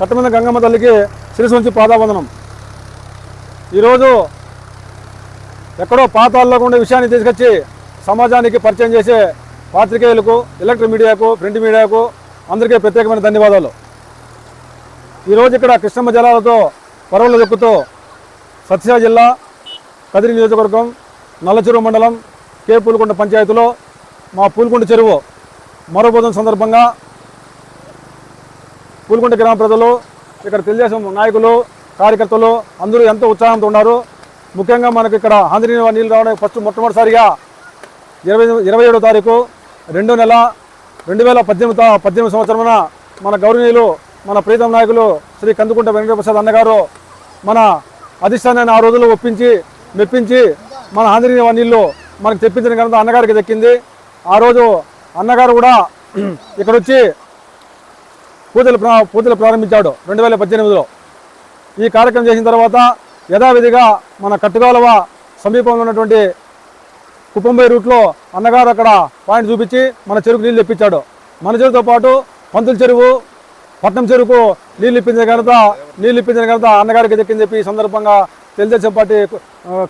కట్టమైన గంగమ్మ తల్లికి శిరసు నుంచి పాదావందనం ఈరోజు ఎక్కడో పాతాల్లో ఉండే విషయాన్ని తీసుకొచ్చి సమాజానికి పరిచయం చేసే పాత్రికేయులకు ఎలక్ట్రిక్ మీడియాకు ప్రింట్ మీడియాకు అందరికీ ప్రత్యేకమైన ధన్యవాదాలు. ఈరోజు ఇక్కడ కృష్ణమ్మ జలాలతో పరవల దొక్కుతో సత్యసాయి జిల్లా కదిరి నియోజకవర్గం నల్లచెరువు మండలం కే పూలకొండ పంచాయతీలో మా పూలకొండ చెరువు మరో సందర్భంగా పూలకొండ గ్రామ ప్రజలు ఇక్కడ తెలుగుదేశం నాయకులు కార్యకర్తలు అందరూ ఎంతో ఉత్సాహంతో ఉన్నారు. ముఖ్యంగా మనకి ఇక్కడ ఆంధ్ర నీళ్ళు రావడానికి ఫస్ట్ మొట్టమొదటిసారిగా ఇరవై ఇరవై ఏడో తారీఖు రెండో నెల రెండు వేల పద్దెనిమిది పద్దెనిమిది సంవత్సరమున మన గౌరవనీయులు మన ప్రీతం నాయకులు శ్రీ కందుకుంట వెంకటప్రసాద్ అన్నగారు మన అధిష్టానాన్ని ఆ రోజుల్లో ఒప్పించి మెప్పించి మన ఆంధ్రీ నీళ్ళు మనకు తెప్పించిన ఘనత అన్నగారికి దక్కింది. ఆ రోజు అన్నగారు కూడా ఇక్కడ వచ్చి పూజలు ప్రా పూజలు ప్రారంభించాడు రెండు వేల పద్దెనిమిదిలో. ఈ కార్యక్రమం చేసిన తర్వాత యథావిధిగా మన కట్టుగాలవ సమీపంలో ఉన్నటువంటి కుప్పంబై రూట్లో అన్నగారు అక్కడ పాయింట్ చూపించి మన చెరుకు నీళ్ళు తెప్పించాడు. మన చెరువుతో పాటు పంతుల చెరువు పట్నం చెరుకు నీళ్ళు ఇప్పించిన ఘనత నీళ్ళు ఇప్పించిన ఘనత అన్నగారికి దక్కింది చెప్పి ఈ సందర్భంగా తెలుగుదేశం పార్టీ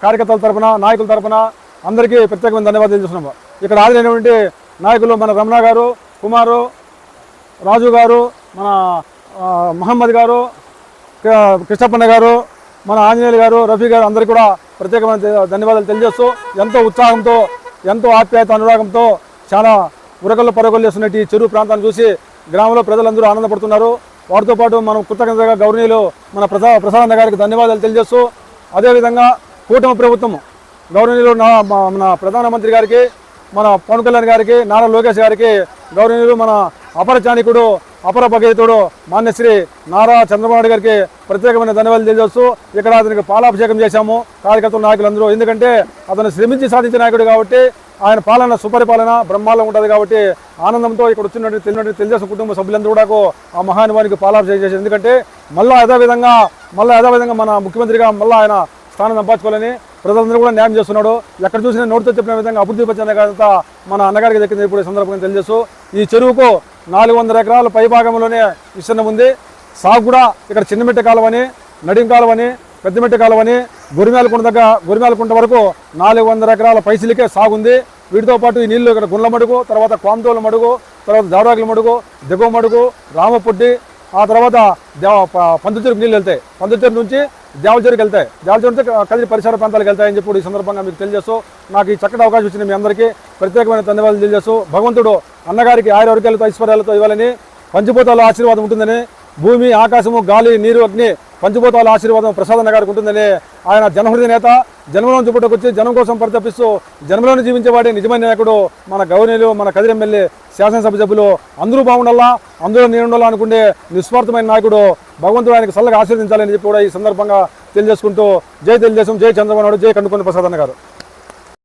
కార్యకర్తల తరఫున నాయకుల తరఫున అందరికీ ప్రత్యేకమైన ధన్యవాదాలు తెలుస్తున్నాము ఇక్కడ హాజరైనటువంటి నాయకులు మన రమణ గారు కుమారు రాజు గారు మన మహమ్మద్ గారు క- కృష్ణప్పన్న గారు మన ఆంజనేయులు గారు రఫీ గారు అందరికీ కూడా ప్రత్యేకమైన ధన్యవాదాలు తెలియజేస్తూ ఎంతో ఉత్సాహంతో ఎంతో ఆప్యాయత అనురాగంతో చాలా ఉరకల్లో పరగలు చేస్తున్నట్టు ఈ చెరువు ప్రాంతాన్ని చూసి గ్రామంలో ప్రజలందరూ ఆనందపడుతున్నారు. వారితో పాటు మనం కృతజ్ఞతగా గౌరవనీయులు మన ప్రసా ప్రసాదన్న గారికి ధన్యవాదాలు తెలియజేస్తూ అదేవిధంగా కూటమి ప్రభుత్వం గౌరవనీయులు నా మన ప్రధానమంత్రి గారికి మన పవన్ కళ్యాణ్ గారికి నారా లోకేష్ గారికి గౌరవనీయులు మన అపర చాణికుడు అపర భగీతుడు మాన్యశ్రీ నారా చంద్రబాబు గారికి ప్రత్యేకమైన ధన్యవాదాలు తెలియజేస్తూ ఇక్కడ అతనికి పాలాభిషేకం చేశాము. కార్యకర్తల నాయకులందరూ. ఎందుకంటే అతను శ్రమించి సాధించిన నాయకుడు కాబట్టి ఆయన పాలన సుపరిపాలన బ్రహ్మాండం ఉంటుంది కాబట్టి ఆనందంతో ఇక్కడ వచ్చినట్టు తెలియనట్టు తెలియజేసిన కుటుంబ సభ్యులందరూ కూడా ఆ మహానుభానికి పాలాభిషేకం చేశారు. ఎందుకంటే మళ్ళీ యథావిధంగా మళ్ళీ యథావిధంగా మన ముఖ్యమంత్రిగా మళ్ళీ ఆయన స్థానం సంపాదించుకోవాలని ప్రజలందరూ కూడా న్యాయం చేస్తున్నాడు. ఎక్కడ చూసినా నోటితో చెప్పిన విధంగా అభివృద్ధి పచ్చిన ఘనత మన అన్నగారికి దక్కింది ఇప్పుడు సందర్భంగా తెలియజేస్తూ ఈ చెరువుకు నాలుగు వందల ఎకరాల పైభాగంలోనే విస్తీర్ణం ఉంది. సాగు కూడా ఇక్కడ చిన్నమెట్ట కాలువని నడిం కాలువని పెద్దమెట్ట కాలువని గురిమేలకుంట దగ్గర గురిమేలకుంట వరకు నాలుగు వందల ఎకరాల పైసలకే సాగుంది వీటితో పాటు ఈ నీళ్ళు ఇక్కడ గుండ్ల మడుగు తర్వాత కోమతోల మడుగు తర్వాత దావరాకుల మడుగు దిగువ మడుగు రామపుడ్డి ఆ తర్వాత దేవ ప- నీళ్ళు వెళ్తాయి. పందుచెరు నుంచి దేవచెరుకు వెళ్తాయి. జావల్చూరు నుంచి కదిరి పరిసర ప్రాంతాలకు వెళ్తాయని చెప్పి కూడా ఈ సందర్భంగా మీకు తెలియజేస్తూ నాకు ఈ చక్కటి అవకాశం ఇచ్చిన మీ అందరికీ ప్రత్యేకమైన ధన్యవాదాలు తెలియజేస్తూ భగవంతుడు అన్నగారికి ఆయుర్వర్గాలతో ఐశ్వర్యాలతో ఇవ్వాలని పంచభూతాల ఆశీర్వాదం ఉంటుందని భూమి ఆకాశము గాలి నీరు అగ్ని పంచభూతాల ఆశీర్వాదం ప్రసాదన్న గారికి ఉంటుందని ఆయన జనహృదయ నేత జన్మలోని వచ్చి జనం కోసం పరితపిస్తూ జన్మలోని జీవించేవాడే నిజమైన నాయకుడు మన గౌరవనీయులు మన కదిరి ఎమ్మెల్యే శాసనసభ సభ్యులు అందరూ బాగుండాలా? అందరూ నేను ఉండాలా అనుకునే నిస్వార్థమైన నాయకుడు భగవంతుడు ఆయనకు చల్లగా ఆశీర్వదించాలని చెప్పి కూడా ఈ సందర్భంగా తెలియజేసుకుంటూ జై తెలుగుదేశం జై చంద్రబాబు నాయుడు జై కండుకొని ప్రసాద్ అన్న గారు.